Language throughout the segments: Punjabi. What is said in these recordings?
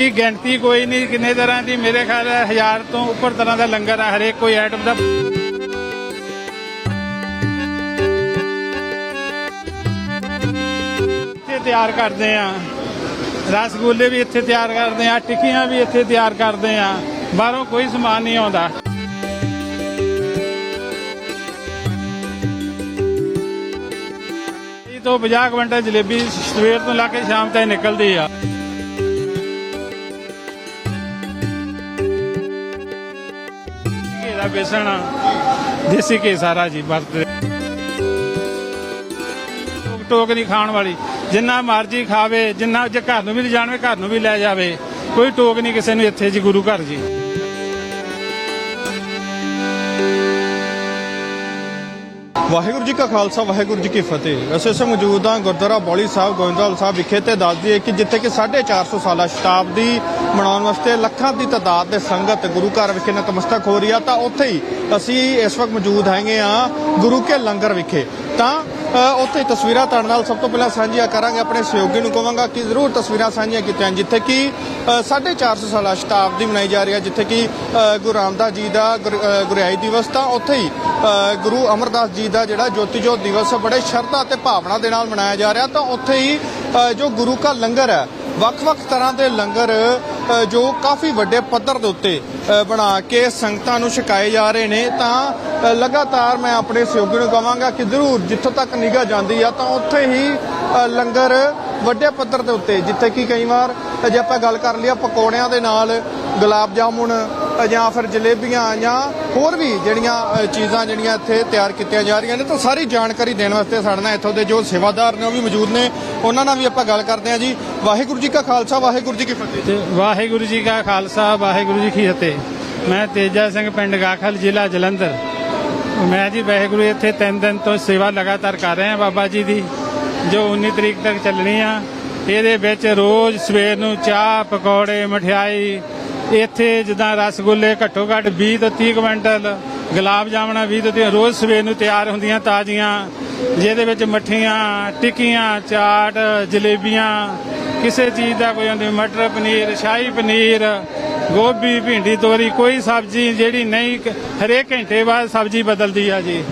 ਦੀ ਗਿਣਤੀ ਕੋਈ ਨਹੀਂ, ਕਿੰਨੇ ਤਰ੍ਹਾਂ ਦੀ? ਮੇਰੇ ਖਿਆਲ ਹੈ ਹਜ਼ਾਰ ਤੋਂ ਉੱਪਰ ਤਰ੍ਹਾਂ ਦਾ ਲੰਗਰ ਹੈ ਹਰੇਕ ਕੋਈ ਆਈਟਮ ਦਾ। ਇੱਥੇ ਤਿਆਰ ਕਰਦੇ ਆ। ਰਸਗੁੱਲੇ ਵੀ ਇੱਥੇ ਤਿਆਰ ਕਰਦੇ ਆ, ਟਿੱਕੀਆਂ ਵੀ ਇੱਥੇ ਤਿਆਰ ਕਰਦੇ ਆ। ਬਾਹਰੋਂ ਕੋਈ ਸਮਾਨ ਨਹੀਂ ਆਉਂਦਾ। ਇਹ ਤੋਂ 50 ਕੁਇੰਟਲ ਜਲੇਬੀ ਸਵੇਰ ਤੋਂ ਲਾ ਕੇ ਸ਼ਾਮ ਤੱਕ ਨਿਕਲਦੀ ਆ। ਇਹਦਾ ਬੇਸਣ ਦੇਸੀ ਘੀ ਸਾਰਾ ਜੀ ਵਰਤਦੇ ਟੋਕ ਟੋਕ ਨਹੀਂ ਖਾਣ ਵਾਲੀ। ਜਿੰਨਾ ਮਰਜ਼ੀ ਖਾਵੇ, ਜਿੰਨਾ ਜੇ ਘਰ ਨੂੰ ਵੀ ਲਿਜਾਣਵੇ ਘਰ ਨੂੰ ਵੀ ਲੈ ਜਾਵੇ। ਕੋਈ ਟੋਕ ਨਹੀਂ ਕਿਸੇ ਨੂੰ ਇੱਥੇ ਜੀ, ਗੁਰੂ ਘਰ ਜੀ। ਵਾਹਿਗੁਰੂ ਜੀ ਕਾ ਖਾਲਸਾ, ਵਾਹਿਗੁਰੂ ਜੀ ਕੀ ਫਤਿਹ। ਅਸੀਂ ਇਸ ਮੌਜੂਦ ਹਾਂ ਗੁਰਦੁਆਰਾ ਬੌਲੀ ਸਾਹਿਬ, ਗੋਇੰਦਵਾਲ ਸਾਹਿਬ ਵਿਖੇ ਤੇ ਦੱਸਦੀ ਦਈਏ ਕਿ ਜਿੱਥੇ ਕਿ 450 ਸਾਲਾ ਸ਼ਤਾਬਦੀ ਮਨਾਉਣ ਵਾਸਤੇ ਲੱਖਾਂ ਦੀ ਤਾਦਾਦ ਦੇ ਸੰਗਤ ਗੁਰੂ ਘਰ ਵਿਖੇ ਨਤਮਸਤਕ ਹੋ ਰਹੀ ਆ ਤਾਂ ਉੱਥੇ ਹੀ ਅਸੀਂ ਇਸ ਵਕਤ ਮੌਜੂਦ ਹੈਗੇ ਆ ਗੁਰੂ ਕੇ ਲੰਗਰ ਵਿਖੇ। ਤਾਂ ਉੱਥੇ ਤਸਵੀਰਾਂ ਤੁਹਾਡੇ ਨਾਲ ਸਭ ਤੋਂ ਪਹਿਲਾਂ ਸਾਂਝੀਆਂ ਕਰਾਂਗੇ ਆਪਣੇ ਸਹਿਯੋਗੀ ਨੂੰ ਕਹਾਂਗਾ ਕਿ ਜ਼ਰੂਰ ਤਸਵੀਰਾਂ ਸਾਂਝੀਆਂ ਕੀਤੀਆਂ ਜਿੱਥੇ ਕਿ ਅ, 450 ਸਾਲਾ ਸ਼ਤਾਬਦੀ ਮਨਾਈ ਜਾ ਰਹੀ ਹੈ ਜਿੱਥੇ ਕਿ ਗੁਰੂ ਰਾਮਦਾਸ ਜੀ ਦਾ ਗੁਰ- ਗੁਰਿਆਈ ਦਿਵਸ ਤਾਂ ਉੱਥੇ ਹੀ ਗੁਰੂ ਅਮਰਦਾਸ ਜੀ ਦਾ ਜਿਹੜਾ ਜੋਤੀ ਜੋਤ ਦਿਵਸ ਬੜੇ ਸ਼ਰਧਾ ਤੇ ਭਾਵਨਾ ਦੇ ਨਾਲ ਮਨਾਇਆ ਜਾ ਰਿਹਾ ਤਾਂ ਉੱਥੇ ਹੀ ਜੋ ਗੁਰੂ ਕਾ ਲੰਗਰ ਹੈ ਵੱਖ-ਵੱਖ ਤਰ੍ਹਾਂ ਦੇ ਲੰਗਰ ਜੋ ਕਾਫੀ ਵੱਡੇ ਪੱਧਰ ਦੇ ਉੱਤੇ ਬਣਾ ਕੇ ਸੰਗਤਾਂ ਨੂੰ ਛਕਾਏ ਜਾ ਰਹੇ ਨੇ, ਤਾਂ ਲਗਾਤਾਰ ਮੈਂ ਆਪਣੇ ਸਹਿਯੋਗੀ ਨੂੰ ਕਹਾਂਗਾ ਕਿ ਜ਼ਰੂਰ ਜਿੱਥੋਂ ਤੱਕ ਨਿਗਾਹ ਜਾਂਦੀ ਆ, ਤਾਂ ਉੱਥੇ ਹੀ ਲੰਗਰ ਵੱਡੇ ਪੱਧਰ ਦੇ ਉੱਤੇ, ਜਿੱਥੇ ਕਿ ਕਈ ਵਾਰ ਜੇ ਆਪਾਂ ਗੱਲ ਕਰ ਲਈਏ ਪਕੌੜਿਆਂ ਦੇ ਨਾਲ, ਗੁਲਾਬ ਜਾਮੁਨ ਜਾਂ ਫਿਰ ਜਲੇਬੀਆਂ ਜਾਂ ਹੋਰ ਵੀ ਜਿਹੜੀਆਂ ਚੀਜ਼ਾਂ ਜਿਹੜੀਆਂ ਇੱਥੇ ਤਿਆਰ ਕੀਤੀਆਂ ਜਾ ਰਹੀਆਂ ਨੇ, ਤਾਂ ਸਾਰੀ ਜਾਣਕਾਰੀ ਦੇਣ ਵਾਸਤੇ ਸਾਡੇ ਨਾਲ ਇੱਥੋਂ ਦੇ ਜੋ ਸੇਵਾਦਾਰ ਨੇ, ਉਹ ਵੀ ਮੌਜੂਦ ਨੇ। ਉਹਨਾਂ ਨਾਲ ਵੀ ਆਪਾਂ ਗੱਲ ਕਰਦੇ ਹਾਂ ਜੀ। ਵਾਹਿਗੁਰੂ ਜੀ ਕਾ ਖਾਲਸਾ, ਵਾਹਿਗੁਰੂ ਜੀ ਕੀ ਫਤਿਹ। ਵਾਹਿਗੁਰੂ ਜੀ ਕਾ ਖਾਲਸਾ, ਵਾਹਿਗੁਰੂ ਜੀ ਕੀ ਫਤਿਹ। ਮੈਂ ਤੇਜਾ ਸਿੰਘ ਪਿੰਡ ਗਾਖਲ, ਜ਼ਿਲ੍ਹਾ ਜਲੰਧਰ। ਮੈਂ ਜੀ ਵਾਹਿਗੁਰੂ, ਇੱਥੇ ਤਿੰਨ ਦਿਨ ਤੋਂ ਸੇਵਾ ਲਗਾਤਾਰ ਕਰ ਰਹੇ ਹਾਂ ਬਾਬਾ ਜੀ ਦੀ, ਜੋ 19 ਤਰੀਕ ਤੱਕ ਚੱਲਣੀ ਆ। ਇਹਦੇ ਵਿੱਚ ਰੋਜ਼ ਸਵੇਰ ਨੂੰ ਚਾਹ, ਪਕੌੜੇ, ਮਠਿਆਈ ਇੱਥੇ ਜਿੱਦਾਂ ਰਸਗੁੱਲੇ ਘੱਟੋ ਘੱਟ 20 ਤੋਂ 30 ਕੁਇੰਟਲ, ਗੁਲਾਬ ਜਾਮਣਾ 20 ਤੋਂ 30 ਰੋਜ਼ ਸਵੇਰ ਨੂੰ ਤਿਆਰ ਹੁੰਦੀਆਂ ਤਾਜ਼ੀਆਂ, ਜਿਹਦੇ ਵਿੱਚ ਮੱਠੀਆਂ, ਟਿੱਕੀਆਂ, ਚਾਟ, ਜਲੇਬੀਆਂ, ਕਿਸੇ ਚੀਜ਼ ਦਾ ਕੋਈ ਹੁੰਦੀ, ਮਟਰ ਪਨੀਰ, ਸ਼ਾਹੀ ਪਨੀਰ, ਗੋਭੀ, ਭਿੰਡੀ, ਤੋਰੀ, ਕੋਈ ਸਬਜ਼ੀ ਜਿਹੜੀ ਨਹੀਂ, ਹਰੇਕ ਘੰਟੇ ਬਾਅਦ ਸਬਜ਼ੀ ਬਦਲਦੀ ਆ ਜੀ।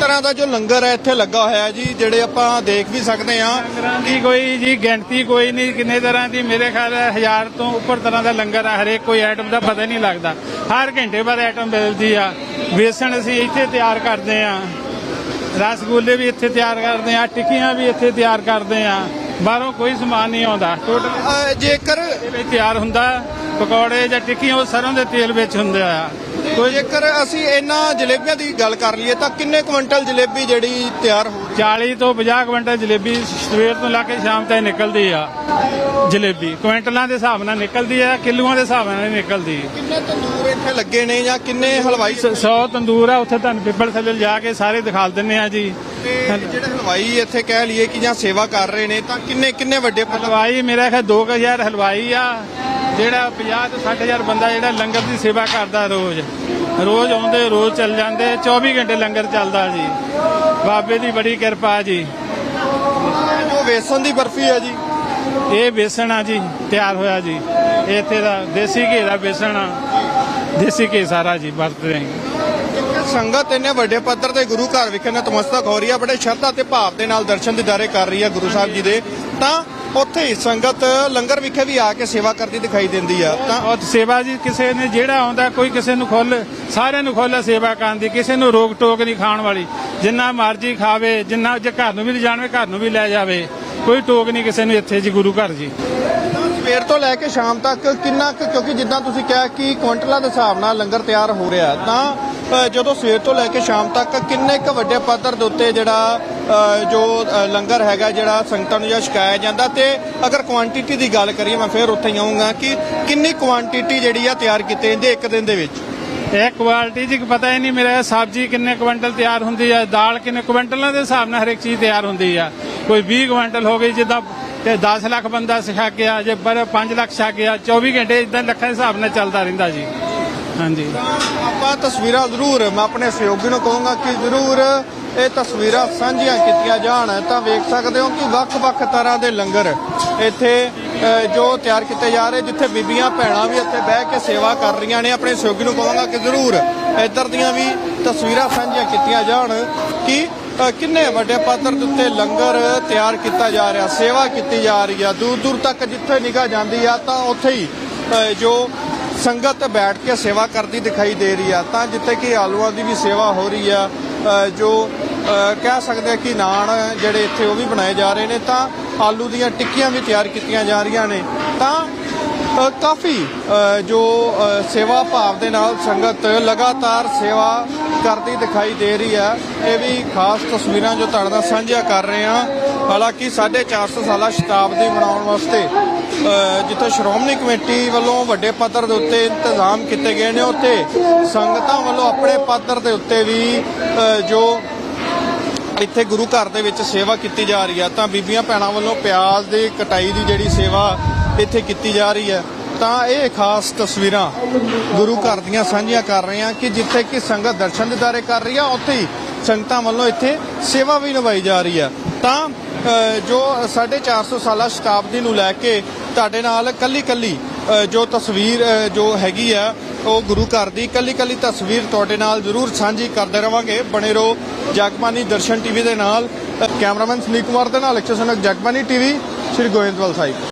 ਤਰ੍ਹਾਂ ਦਾ ਜੋ ਲੰਗਰ ਹੈ ਇੱਥੇ ਲੱਗਾ ਹੋਇਆ ਹੈ ਜੀ ਜਿਹੜੇ ਆਪਾਂ ਦੇਖ ਵੀ ਸਕਦੇ ਹਾਂ। ਲੰਗਰਾਂ ਦੀ ਕੋਈ ਜੀ ਗਿਣਤੀ ਕੋਈ ਨਹੀਂ ਕਿੰਨੇ ਤਰ੍ਹਾਂ ਦੀ? ਮੇਰੇ ਖਿਆਲ ਹੈ ਹਜ਼ਾਰ ਤੋਂ ਉੱਪਰ ਤਰ੍ਹਾਂ ਦਾ ਲੰਗਰ ਹੈ ਹਰੇਕ ਕੋਈ ਆਈਟਮ ਦਾ ਪਤਾ ਨਹੀਂ ਲੱਗਦਾ। ਹਰ ਘੰਟੇ ਬਾਅਦ ਆਈਟਮ ਬਦਲਦੀ ਆ। ਵੇਸਣ ਅਸੀਂ ਇੱਥੇ ਤਿਆਰ ਕਰਦੇ ਆ ਰਸਗੁੱਲੇ ਵੀ ਇੱਥੇ ਤਿਆਰ ਕਰਦੇ ਆ ਟਿੱਕੀਆਂ ਵੀ ਇੱਥੇ ਤਿਆਰ ਕਰਦੇ ਆ ਬਾਹਰੋਂ ਕੋਈ ਸਮਾਨ ਨਹੀਂ ਆਉਂਦਾ। ਟੋਟਲ ਜੇਕਰ ਤਿਆਰ ਹੁੰਦਾ ਪਕੌੜੇ ਜਾਂ ਟਿੱਕੀਆਂ ਉਹ ਸਰੋਂ ਦੇ ਤੇਲ ਵਿੱਚ ਹੁੰਦੇ ਆ। ਕੋਈ ਜੇਕਰ ਅਸੀਂ ਇਹਨਾਂ ਜਲੇਬੀਆਂ ਦੀ ਗੱਲ ਕਰ ਲਈਏ ਤਾਂ ਕਿੰਨੇ ਕੁਇੰਟਲ ਜਲੇਬੀ ਜਿਹੜੀ ਤਿਆਰ ਹੋ ਰਹੀ 40 ਤੋਂ 50 ਕੁਇੰਟਲ ਜਲੇਬੀ ਸਵੇਰ ਤੋਂ ਲਾ ਕੇ ਸ਼ਾਮ ਤੱਕ ਨਿਕਲਦੀ ਆ ਜਲੇਬੀ। ਕੁਇੰਟਲਾਂ ਦੇ ਹਿਸਾਬ ਨਾਲ ਨਿਕਲਦੀ ਆ ਕਿਲੋਆਂ ਦੇ ਹਿਸਾਬ ਨਾਲ ਨਿਕਲਦੀ। ਕਿੰਨੇ ਤੰਦੂਰ ਇੱਥੇ ਲੱਗੇ ਨੇ ਜਾਂ ਕਿੰਨੇ ਹਲਵਾਈ 100 ਤੰਦੂਰ ਆ ਉੱਥੇ ਤੁਹਾਨੂੰ ਪਿੱਪਲ ਥੱਲੇ ਜਾ ਕੇ ਸਾਰੇ ਦਿਖਾ ਦਿੰਨੇ ਆ ਜੀ। ਤੇ ਜਿਹੜੇ ਹਲਵਾਈ ਇੱਥੇ ਕਹਿ ਲਈਏ ਕਿ ਜਾਂ ਸੇਵਾ ਕਰ ਰਹੇ ਨੇ ਤਾਂ ਕਿੰਨੇ ਕਿੰਨੇ ਵੱਡੇ ਹਲਵਾਈ ਮੇਰਾ ਖਿਆਲ 2000 ਹਲਵਾਈ ਆ। ਜਿਹੜਾ 50 ਤੋਂ 60000 ਬੰਦਾ ਜਿਹੜਾ ਲੰਗਰ ਦੀ ਸੇਵਾ ਕਰਦਾ ਰੋਜ਼ ਰੋਜ਼ ਆਉਂਦੇ ਰੋਜ਼ ਚੱਲ ਜਾਂਦੇ 24 ਘੰਟੇ ਲੰਗਰ ਚੱਲਦਾ ਜੀ। ਬਾਬੇ ਦੀ ਬੜੀ ਕਿਰਪਾ ਜੀ। ਜੋ ਵੇਸਣ ਦੀ ਬਰਫੀ ਹੈ ਜੀ। ਇਹ ਬੇਸਣ ਆ ਜੀ ਤਿਆਰ ਹੋਇਆ ਜੀ। ਇੱਥੇ ਦਾ ਦੇਸੀ ਘੀ ਦਾ ਬੇਸਣ ਆ। ਦੇਸੀ ਘੀ ਸਾਰਾ ਜੀ ਵਰਤਦੇ ਹਾਂ ਕਿਉਂਕਿ ਸੰਗਤ ਇੰਨੇ ਵੱਡੇ ਪੱਧਰ ਤੇ ਗੁਰੂ ਘਰ ਵਿਖੇ ਨਤਮਸਤਕ ਹੋ ਰਹੀ ਹੈ ਬੜੇ ਸ਼ਰਧਾ ਤੇ ਭਾਵ ਦੇ ਨਾਲ ਦਰਸ਼ਨ ਦਿਦਾਰੇ ਕਰ ਰਹੀ ਹੈ ਗੁਰੂ ਸਾਹਿਬ ਜੀ ਦੇ। ਤਾਂ ਉੱਥੇ ਹੀ ਸੰਗਤ ਲੰਗਰ ਵਿਖੇ ਵੀ ਆ ਕੇ ਸੇਵਾ ਕਰਦੀ ਦਿਖਾਈ ਦਿੰਦੀ ਆ। ਤਾਂ ਉਹ ਸੇਵਾ ਜੀ ਕਿਸੇ ਨੇ ਜਿਹੜਾ ਆਉਂਦਾ ਕੋਈ ਕਿਸੇ ਨੂੰ ਖੁੱਲ ਸਾਰਿਆਂ ਨੂੰ ਖੁੱਲ ਸੇਵਾ ਕਰਨ ਦੀ ਕਿਸੇ ਨੂੰ ਰੋਕ ਟੋਕ ਨਹੀਂ ਖਾਣ ਵਾਲੀ। ਜਿੰਨਾ ਮਰਜ਼ੀ ਖਾਵੇ ਜਿੰਨਾ ਜੇ ਘਰ ਨੂੰ ਵੀ ਲਿਜਾਣਵੇ ਘਰ ਨੂੰ ਵੀ ਲੈ ਜਾਵੇ ਕੋਈ ਟੋਕ ਨਹੀਂ ਕਿਸੇ ਨੂੰ ਇੱਥੇ ਜੀ ਗੁਰੂ ਘਰ ਜੀ। ਸਵੇਰ ਤੋਂ ਲੈ ਕੇ ਸ਼ਾਮ ਤੱਕ ਕਿੰਨਾ ਕਿਉਂਕਿ ਜਿੱਦਾਂ ਤੁਸੀਂ ਕਿਹਾ ਕਿ ਕੁਇੰਟਲਾਂ ਦੇ ਹਿਸਾਬ ਨਾਲ ਲੰਗਰ ਤਿਆਰ ਹੋ ਰਿਹਾ ਤਾਂ ਜਦੋਂ ਸਵੇਰ ਤੋਂ ਲੈ ਕੇ ਸ਼ਾਮ ਤੱਕ ਕਿੰਨੇ ਕੁ ਵੱਡੇ ਪੱਧਰ ਦੇ ਉੱਤੇ ਜਿਹੜਾ ਜੋ ਲੰਗਰ ਹੈਗਾ ਜਿਹੜਾ ਸੰਗਤਾਂ ਨੂੰ ਜਿਹੜਾ ਛਕਾਇਆ ਜਾਂਦਾ ਤੇ ਅਗਰ ਕੁਆਂਟੀਟੀ ਦੀ ਗੱਲ ਕਰੀਏ ਮੈਂ ਫਿਰ ਉੱਥੇ ਹੀ ਆਉਂਗਾ ਕਿ ਕਿੰਨੀ ਕੁਆਂਟੀਟੀ ਜਿਹੜੀ ਆ ਤਿਆਰ ਕੀਤੀ ਜਾਂਦੀ ਇੱਕ ਦਿਨ ਦੇ ਵਿੱਚ? ਇਹ ਕੁਆਲਿਟੀ ਜੀ ਪਤਾ ਹੀ ਨਹੀਂ ਮੇਰਾ ਸਬਜ਼ੀ ਕਿੰਨੇ ਕੁਇੰਟਲ ਤਿਆਰ ਹੁੰਦੀ ਆ ਦਾਲ ਕਿੰਨੇ ਕੁਇੰਟਲਾਂ ਦੇ ਹਿਸਾਬ ਨਾਲ ਹਰੇਕ ਚੀਜ਼ ਤਿਆਰ ਹੁੰਦੀ ਆ। ਕੋਈ 20 ਕੁਇੰਟਲ ਹੋ ਗਈ ਜਿੱਦਾਂ ਤੇ 10 ਲੱਖ ਬੰਦਾ ਸਿਖਾ ਗਿਆ ਜੇ ਪਰ 5 ਲੱਖ ਛਕ ਗਿਆ 24 ਘੰਟੇ ਇਦਾਂ ਲੱਖਾਂ ਦੇ ਹਿਸਾਬ ਨਾਲ ਚੱਲਦਾ ਰਹਿੰਦਾ ਜੀ। ਹਾਂਜੀ। ਆਪਾਂ ਤਸਵੀਰਾਂ ਜ਼ਰੂਰ ਮੈਂ ਆਪਣੇ ਸਹਿਯੋਗੀ ਨੂੰ ਕਹੂੰਗਾ ਕਿ ਜ਼ਰੂਰ ਇਹ ਤਸਵੀਰਾਂ ਸਾਂਝੀਆਂ ਕੀਤੀਆਂ ਜਾਣ, ਤਾਂ ਵੇਖ ਸਕਦੇ ਹੋ ਕਿ ਵੱਖ-ਵੱਖ ਤਰ੍ਹਾਂ ਦੇ ਲੰਗਰ ਇੱਥੇ ਜੋ ਤਿਆਰ ਕੀਤੇ ਜਾ ਰਹੇ, ਜਿੱਥੇ ਬੀਬੀਆਂ ਭੈਣਾਂ ਵੀ ਇੱਥੇ ਬਹਿ ਕੇ ਸੇਵਾ ਕਰ ਰਹੀਆਂ ਨੇ। ਆਪਣੇ ਸਹਿਯੋਗੀ ਨੂੰ ਕਹਾਂਗਾ ਕਿ ਜ਼ਰੂਰ ਇੱਧਰ ਦੀਆਂ ਵੀ ਤਸਵੀਰਾਂ ਸਾਂਝੀਆਂ ਕੀਤੀਆਂ ਜਾਣ ਕਿ ਕਿੰਨੇ ਵੱਡੇ ਪੱਧਰ ਦੇ ਉੱਤੇ ਲੰਗਰ ਤਿਆਰ ਕੀਤਾ ਜਾ ਰਿਹਾ, ਸੇਵਾ ਕੀਤੀ ਜਾ ਰਹੀ ਆ। ਦੂਰ ਦੂਰ ਤੱਕ ਜਿੱਥੇ ਨਿਗਾਹ ਜਾਂਦੀ ਆ, ਤਾਂ ਉੱਥੇ ਹੀ ਜੋ ਸੰਗਤ ਬੈਠ ਕੇ ਸੇਵਾ ਕਰਦੀ ਦਿਖਾਈ ਦੇ ਰਹੀ ਆ। ਤਾਂ ਜਿੱਥੇ ਕਿ ਆਲੂਆਂ ਦੀ ਵੀ ਸੇਵਾ ਹੋ ਰਹੀ ਆ ਜੋ ਕਹਿ ਸਕਦੇ ਆ ਕਿ ਨਾਨ ਜਿਹੜੇ ਇੱਥੇ ਉਹ ਵੀ ਬਣਾਏ ਜਾ ਰਹੇ ਨੇ, ਤਾਂ ਆਲੂ ਦੀਆਂ ਟਿੱਕੀਆਂ ਵੀ ਤਿਆਰ ਕੀਤੀਆਂ ਜਾ ਰਹੀਆਂ ਨੇ। ਤਾਂ ਕਾਫੀ ਜੋ ਸੇਵਾ ਭਾਵ ਦੇ ਨਾਲ ਸੰਗਤ ਲਗਾਤਾਰ ਸੇਵਾ ਕਰਦੀ ਦਿਖਾਈ ਦੇ ਰਹੀ ਹੈ। ਇਹ ਵੀ ਖਾਸ ਤਸਵੀਰਾਂ ਜੋ ਤੁਹਾਡੇ ਨਾਲ ਸਾਂਝੀਆਂ ਕਰ ਰਹੇ ਹਾਂ। ਹਾਲਾਂਕਿ 450 ਸਾਲਾ ਸ਼ਤਾਬਦੀ ਬਣਾਉਣ ਵਾਸਤੇ ਜਿੱਥੇ ਸ਼੍ਰੋਮਣੀ ਕਮੇਟੀ ਵੱਲੋਂ ਵੱਡੇ ਪੱਧਰ ਦੇ ਉੱਤੇ ਇੰਤਜ਼ਾਮ ਕੀਤੇ ਗਏ ਨੇ, ਉੱਥੇ ਸੰਗਤਾਂ ਵੱਲੋਂ ਆਪਣੇ ਪੱਧਰ ਦੇ ਉੱਤੇ ਵੀ ਜੋ ਇੱਥੇ ਗੁਰੂ ਘਰ ਦੇ ਵਿੱਚ ਸੇਵਾ ਕੀਤੀ ਜਾ ਰਹੀ ਹੈ ਤਾਂ ਬੀਬੀਆਂ ਭੈਣਾਂ ਵੱਲੋਂ ਪਿਆਜ਼ ਦੀ ਕਟਾਈ ਦੀ ਜਿਹੜੀ ਸੇਵਾ ਇੱਥੇ ਕੀਤੀ ਜਾ ਰਹੀ ਹੈ ਤਾਂ ਇਹ ਖਾਸ ਤਸਵੀਰਾਂ ਗੁਰੂ ਘਰ ਦੀਆਂ ਸਾਂਝੀਆਂ ਕਰ ਰਹੇ ਹਾਂ ਕਿ ਜਿੱਥੇ ਕਿ ਸੰਗਤ ਦਰਸ਼ਨ ਦਿਦਾਰੇ ਕਰ ਰਹੀ ਆ, ਉੱਥੇ ਹੀ ਸੰਗਤਾਂ ਵੱਲੋਂ ਇੱਥੇ ਸੇਵਾ ਵੀ ਨਿਭਾਈ ਜਾ ਰਹੀ ਹੈ ਤਾਂ ਜੋ 450 ਸਾਲਾ ਸ਼ਤਾਬਦੀ ਨੂੰ ਲੈ ਕੇ ਤੁਹਾਡੇ ਨਾਲ ਕੱਲੀ ਕੱਲੀ ਜੋ ਤਸਵੀਰ ਜੋ ਹੈਗੀ ਆ, ਉਹ ਗੁਰੂ ਘਰ ਦੀ ਕੱਲੀ ਕੱਲੀ ਤਸਵੀਰ ਤੁਹਾਡੇ ਨਾਲ ਜ਼ਰੂਰ ਸਾਂਝੀ ਕਰਦੇ ਰਵਾਂਗੇ। ਬਣੇ ਰਹੋ ਜਗਬਾਨੀ ਦਰਸ਼ਨ ਟੀਵੀ ਦੇ ਨਾਲ। ਕੈਮਰਾਮੈਨ ਸੁਨੀਲ ਕੁਮਾਰ ਦੇ ਨਾਲ ਐਕਸ਼ਨ ਜਗਬਾਨੀ ਟੀਵੀ, ਸ਼੍ਰੀ ਗੋਇੰਦਵਾਲ ਸਾਹਿਬ।